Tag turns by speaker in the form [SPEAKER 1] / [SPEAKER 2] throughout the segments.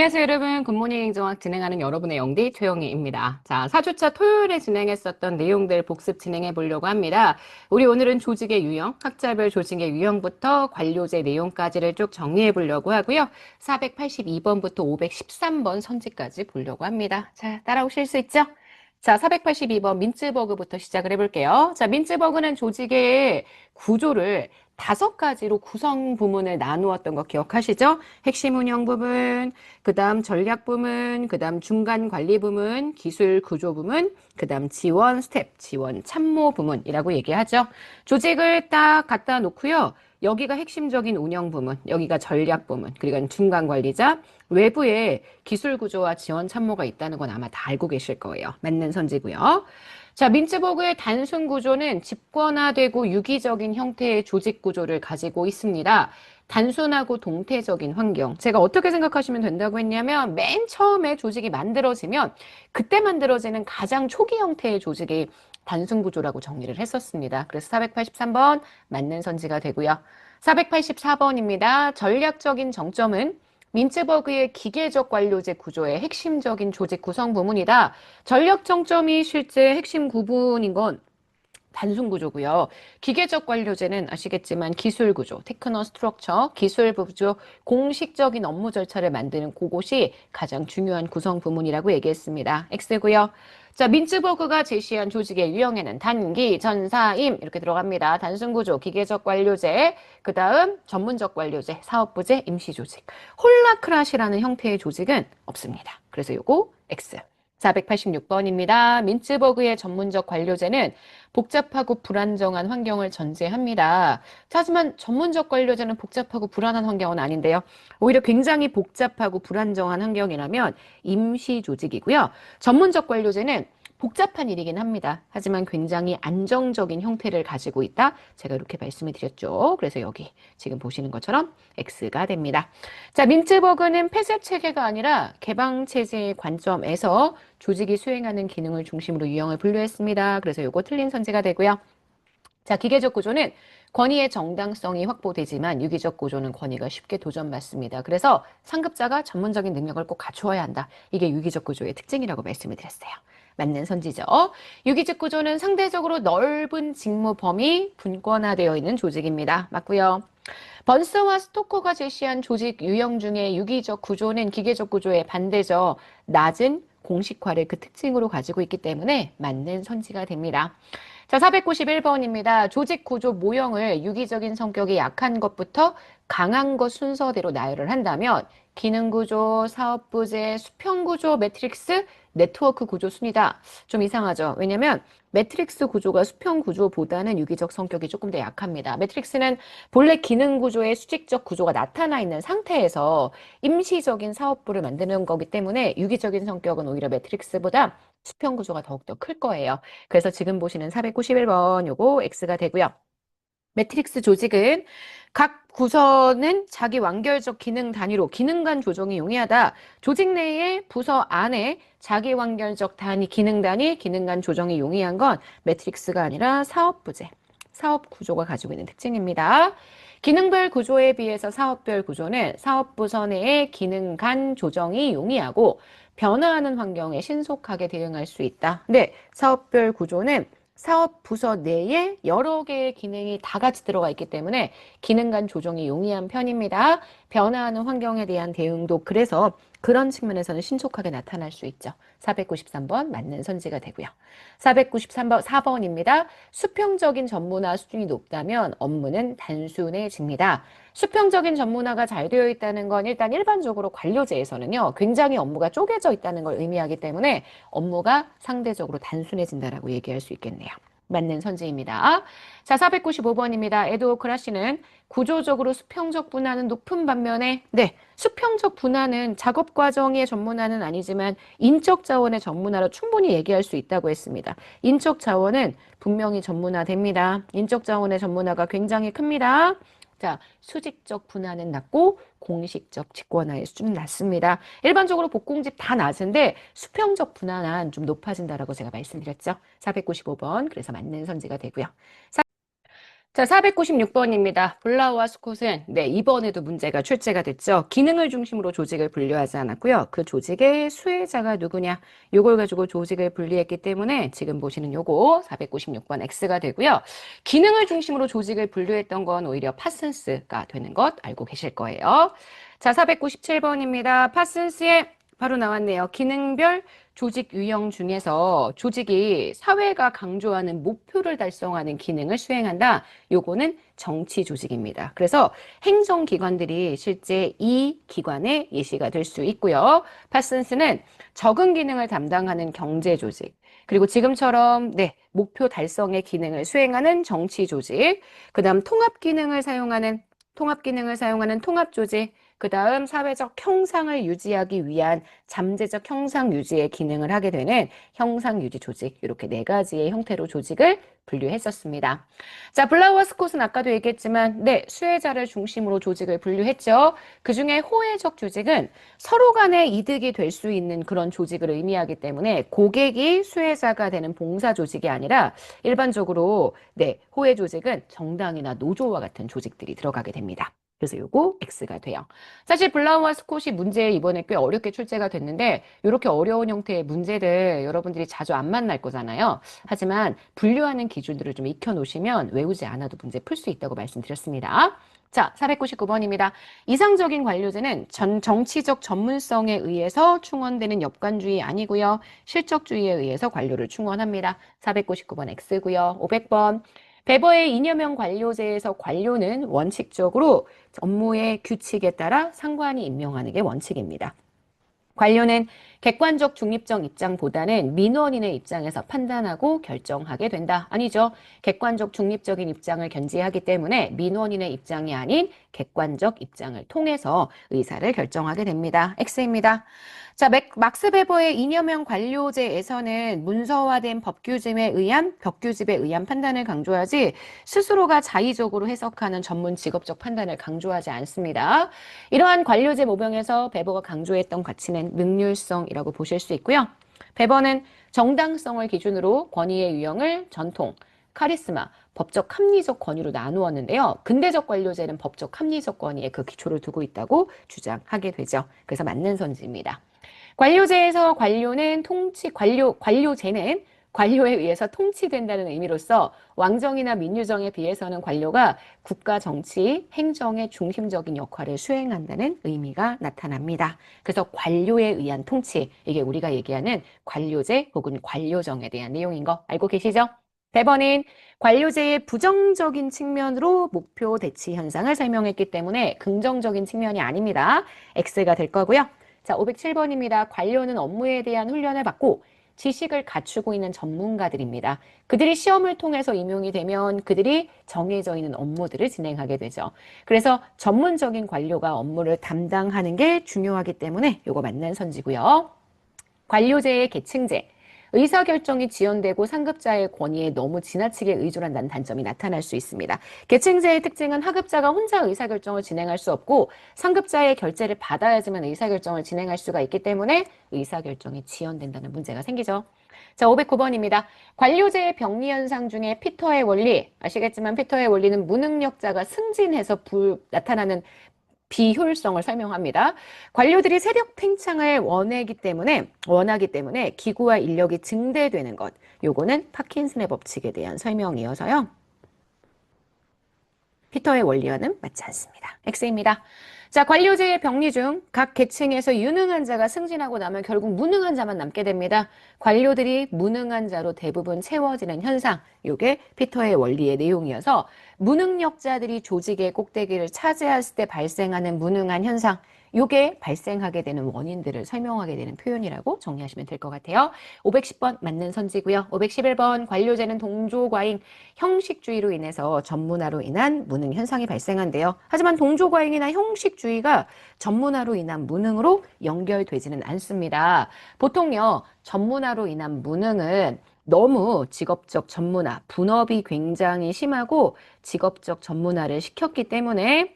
[SPEAKER 1] 안녕하세요, 여러분. 굿모닝 행정학 진행하는 여러분의 영디 최영희입니다. 자, 4주차 토요일에 진행했었던 내용들 복습 진행해 보려고 합니다. 우리 오늘은 조직의 유형, 학자별 조직의 유형부터 관료제 내용까지를 쭉 정리해 보려고 하고요. 482번부터 513번 선지까지 보려고 합니다. 자, 따라오실 수 있죠? 자, 482번 민츠버그부터 시작을 해볼게요. 자, 민츠버그는 조직의 구조를 다섯 가지로 구성 부문을 나누었던 거 기억하시죠? 핵심 운영 부문, 그 다음 전략 부문, 그 다음 중간 관리 부문, 기술 구조 부문, 그 다음 지원 스텝, 지원 참모 부문이라고 얘기하죠. 조직을 딱 갖다 놓고요. 여기가 핵심적인 운영 부문, 여기가 전략 부문, 그리고 중간 관리자, 외부에 기술 구조와 지원 참모가 있다는 건 아마 다 알고 계실 거예요. 맞는 선지고요. 자, 민츠버그의 단순 구조는 집권화되고 유기적인 형태의 조직 구조를 가지고 있습니다. 단순하고 동태적인 환경. 제가 어떻게 생각하시면 된다고 했냐면 맨 처음에 조직이 만들어지면 그때 만들어지는 가장 초기 형태의 조직이 단순 구조라고 정리를 했었습니다. 그래서 483번 맞는 선지가 되고요. 484번입니다. 전략적인 정점은 민츠버그의 기계적 관료제 구조의 핵심적인 조직 구성 부문이다. 전력 정점이 실제 핵심 구분인 건 단순 구조고요. 기계적 관료제는 아시겠지만 기술 구조, 테크노 스트럭처, 기술 구조, 공식적인 업무 절차를 만드는 그곳이 가장 중요한 구성 부문이라고 얘기했습니다. X고요. 자, 민츠버그가 제시한 조직의 유형에는 단기, 전사임 이렇게 들어갑니다. 단순 구조, 기계적 관료제, 그 다음 전문적 관료제, 사업부제, 임시 조직. 홀라크라시라는 형태의 조직은 없습니다. 그래서 요거 X. 486번입니다. 민츠버그의 전문적 관료제는 복잡하고 불안정한 환경을 전제합니다. 하지만 전문적 관료제는 복잡하고 불안한 환경은 아닌데요. 오히려 굉장히 복잡하고 불안정한 환경이라면 임시 조직이고요. 전문적 관료제는 복잡한 일이긴 합니다. 하지만 굉장히 안정적인 형태를 가지고 있다. 제가 이렇게 말씀을 드렸죠. 그래서 여기 지금 보시는 것처럼 X가 됩니다. 자, 민츠버그는 폐쇄 체계가 아니라 개방 체제의 관점에서 조직이 수행하는 기능을 중심으로 유형을 분류했습니다. 그래서 이거 틀린 선지가 되고요. 자, 기계적 구조는 권위의 정당성이 확보되지만 유기적 구조는 권위가 쉽게 도전받습니다. 그래서 상급자가 전문적인 능력을 꼭 갖추어야 한다. 이게 유기적 구조의 특징이라고 말씀을 드렸어요. 맞는 선지죠. 유기직 구조는 상대적으로 넓은 직무 범위 분권화되어 있는 조직입니다. 맞고요. 번스와 스토커가 제시한 조직 유형 중에 유기적 구조는 기계적 구조의 반대죠. 낮은 공식화를 그 특징으로 가지고 있기 때문에 맞는 선지가 됩니다. 자, 491번입니다. 조직 구조 모형을 유기적인 성격이 약한 것부터 강한 것 순서대로 나열을 한다면 기능 구조, 사업 부재, 수평 구조, 매트릭스, 네트워크 구조 순이다. 좀 이상하죠. 왜냐면 매트릭스 구조가 수평 구조보다는 유기적 성격이 조금 더 약합니다. 매트릭스는 본래 기능 구조의 수직적 구조가 나타나 있는 상태에서 임시적인 사업부를 만드는 거기 때문에 유기적인 성격은 오히려 매트릭스보다 수평 구조가 더욱더 클 거예요. 그래서 지금 보시는 491번 요거 X가 되고요. 매트릭스 조직은 각 부서는 자기 완결적 기능 단위로 기능 간 조정이 용이하다. 조직 내에 부서 안에 자기 완결적 단위, 기능 단위, 기능 간 조정이 용이한 건 매트릭스가 아니라 사업 부재, 사업 구조가 가지고 있는 특징입니다. 기능별 구조에 비해서 사업별 구조는 사업 부서 내의 기능 간 조정이 용이하고 변화하는 환경에 신속하게 대응할 수 있다. 근데 사업별 구조는 사업 부서 내에 여러 개의 기능이 다 같이 들어가 있기 때문에 기능 간 조정이 용이한 편입니다. 변화하는 환경에 대한 대응도 그래서 그런 측면에서는 신속하게 나타날 수 있죠. 493번 맞는 선지가 되고요. 493번 4번입니다. 수평적인 전문화 수준이 높다면 업무는 단순해집니다. 수평적인 전문화가 잘 되어 있다는 건 일단 일반적으로 관료제에서는요. 굉장히 업무가 쪼개져 있다는 걸 의미하기 때문에 업무가 상대적으로 단순해진다라고 얘기할 수 있겠네요. 맞는 선지입니다. 자, 495번입니다. 에드워 크라 씨는 구조적으로 수평적 분화는 높은 반면에 네, 수평적 분화는 작업 과정의 전문화는 아니지만 인적 자원의 전문화로 충분히 얘기할 수 있다고 했습니다. 인적 자원은 분명히 전문화됩니다. 인적 자원의 전문화가 굉장히 큽니다. 자, 수직적 분화는 낮고 공식적 직권화의 수준은 낮습니다. 일반적으로 복공집 다 낮은데 수평적 분화는 좀 높아진다라고 제가 말씀드렸죠. 495번 그래서 맞는 선지가 되고요. 자, 496번입니다. 블라우와 스콧은 네, 이번에도 문제가 출제가 됐죠. 기능을 중심으로 조직을 분류하지 않았고요. 그 조직의 수혜자가 누구냐? 요걸 가지고 조직을 분리했기 때문에 지금 보시는 요거 496번 X가 되고요. 기능을 중심으로 조직을 분류했던 건 오히려 파슨스가 되는 것 알고 계실 거예요. 자, 497번입니다. 파슨스의 바로 나왔네요. 기능별 조직 유형 중에서 조직이 사회가 강조하는 목표를 달성하는 기능을 수행한다. 요거는 정치 조직입니다. 그래서 행정기관들이 실제 이 기관의 예시가 될 수 있고요. 파슨스는 적응 기능을 담당하는 경제 조직, 그리고 지금처럼 네, 목표 달성의 기능을 수행하는 정치 조직, 그다음 통합 기능을 사용하는 통합 기능을 사용하는 통합 조직, 그 다음 사회적 형상을 유지하기 위한 잠재적 형상 유지의 기능을 하게 되는 형상 유지 조직 이렇게 네 가지의 형태로 조직을 분류했었습니다. 자, 블라우와 스콧은 아까도 얘기했지만 네, 수혜자를 중심으로 조직을 분류했죠. 그중에 호혜적 조직은 서로 간에 이득이 될 수 있는 그런 조직을 의미하기 때문에 고객이 수혜자가 되는 봉사 조직이 아니라 일반적으로 네, 호혜 조직은 정당이나 노조와 같은 조직들이 들어가게 됩니다. 그래서 요거 X가 돼요. 사실 블라우와 스콧이 문제 이번에 꽤 어렵게 출제가 됐는데 이렇게 어려운 형태의 문제들 여러분들이 자주 안 만날 거잖아요. 하지만 분류하는 기준들을 좀 익혀 놓으시면 외우지 않아도 문제 풀 수 있다고 말씀드렸습니다. 자, 499번입니다. 이상적인 관료제는 전 정치적 전문성에 의해서 충원되는 역관주의 아니고요. 실적주의에 의해서 관료를 충원합니다. 499번 X고요. 500번. 베버의 이념형 관료제에서 관료는 원칙적으로 업무의 규칙에 따라 상관이 임명하는 게 원칙입니다. 관료는 객관적 중립적 입장보다는 민원인의 입장에서 판단하고 결정하게 된다. 아니죠. 객관적 중립적인 입장을 견지하기 때문에 민원인의 입장이 아닌 객관적 입장을 통해서 의사를 결정하게 됩니다. X입니다. 자, 막스 베버의 이념형 관료제에서는 문서화된 법규집에 의한 법규집에 의한 판단을 강조하지 스스로가 자의적으로 해석하는 전문 직업적 판단을 강조하지 않습니다. 이러한 관료제 모병에서 베버가 강조했던 가치는 능률성 이라고 보실 수 있고요. 베버는 정당성을 기준으로 권위의 유형을 전통, 카리스마, 법적 합리적 권위로 나누었는데요. 근대적 관료제는 법적 합리적 권위에 그 기초를 두고 있다고 주장하게 되죠. 그래서 맞는 선지입니다. 관료제에서 관료는 통치, 관료, 관료제는 관료에 의해서 통치된다는 의미로서 왕정이나 민유정에 비해서는 관료가 국가 정치, 행정의 중심적인 역할을 수행한다는 의미가 나타납니다. 그래서 관료에 의한 통치, 이게 우리가 얘기하는 관료제 혹은 관료정에 대한 내용인 거 알고 계시죠? 대번은 관료제의 부정적인 측면으로 목표 대치 현상을 설명했기 때문에 긍정적인 측면이 아닙니다. X가 될 거고요. 자, 507번입니다. 관료는 업무에 대한 훈련을 받고 지식을 갖추고 있는 전문가들입니다. 그들이 시험을 통해서 임용이 되면 그들이 정해져 있는 업무들을 진행하게 되죠. 그래서 전문적인 관료가 업무를 담당하는 게 중요하기 때문에 이거 맞는 선지고요. 관료제의 계층제. 의사결정이 지연되고 상급자의 권위에 너무 지나치게 의존한다는 단점이 나타날 수 있습니다. 계층제의 특징은 하급자가 혼자 의사결정을 진행할 수 없고 상급자의 결재를 받아야지만 의사결정을 진행할 수가 있기 때문에 의사결정이 지연된다는 문제가 생기죠. 자, 509번입니다. 관료제의 병리 현상 중에 피터의 원리, 아시겠지만 피터의 원리는 무능력자가 승진해서 불, 나타나는 비효율성을 설명합니다. 관료들이 세력 팽창을 원하기 때문에 원하기 때문에 기구와 인력이 증대되는 것. 요거는 파킨슨의 법칙에 대한 설명이어서요. 피터의 원리와는 맞지 않습니다. X입니다. 자, 관료제의 병리 중 각 계층에서 유능한 자가 승진하고 나면 결국 무능한 자만 남게 됩니다. 관료들이 무능한 자로 대부분 채워지는 현상, 요게 피터의 원리의 내용이어서 무능력자들이 조직의 꼭대기를 차지했을 때 발생하는 무능한 현상, 요게 발생하게 되는 원인들을 설명하게 되는 표현이라고 정리하시면 될 것 같아요. 510번 맞는 선지고요. 511번 관료제는 동조과잉 형식주의로 인해서 전문화로 인한 무능 현상이 발생한대요. 하지만 동조과잉이나 형식주의가 전문화로 인한 무능으로 연결되지는 않습니다. 보통요. 전문화로 인한 무능은 너무 직업적 전문화, 분업이 굉장히 심하고 직업적 전문화를 시켰기 때문에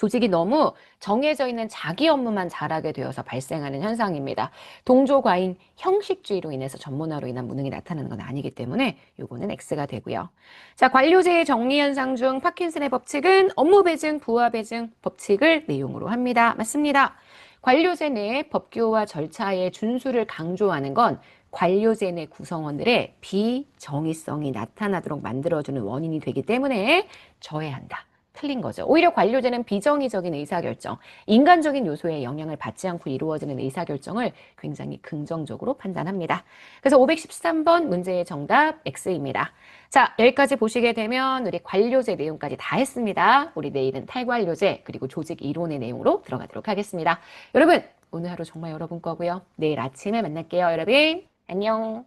[SPEAKER 1] 조직이 너무 정해져 있는 자기 업무만 잘하게 되어서 발생하는 현상입니다. 동조과인 형식주의로 인해서 전문화로 인한 무능이 나타나는 건 아니기 때문에 요거는 X가 되고요. 자, 관료제의 정리 현상 중 파킨슨의 법칙은 업무 배증, 부하 배증 법칙을 내용으로 합니다. 맞습니다. 관료제 내 법규와 절차의 준수를 강조하는 건 관료제 내 구성원들의 비정의성이 나타나도록 만들어주는 원인이 되기 때문에 저해한다. 틀린 거죠. 오히려 관료제는 비정의적인 의사결정, 인간적인 요소에 영향을 받지 않고 이루어지는 의사결정을 굉장히 긍정적으로 판단합니다. 그래서 513번 문제의 정답 X입니다. 자, 여기까지 보시게 되면 우리 관료제 내용까지 다 했습니다. 우리 내일은 탈관료제 그리고 조직 이론의 내용으로 들어가도록 하겠습니다. 여러분, 오늘 하루 정말 여러분 거고요. 내일 아침에 만날게요, 여러분. 안녕.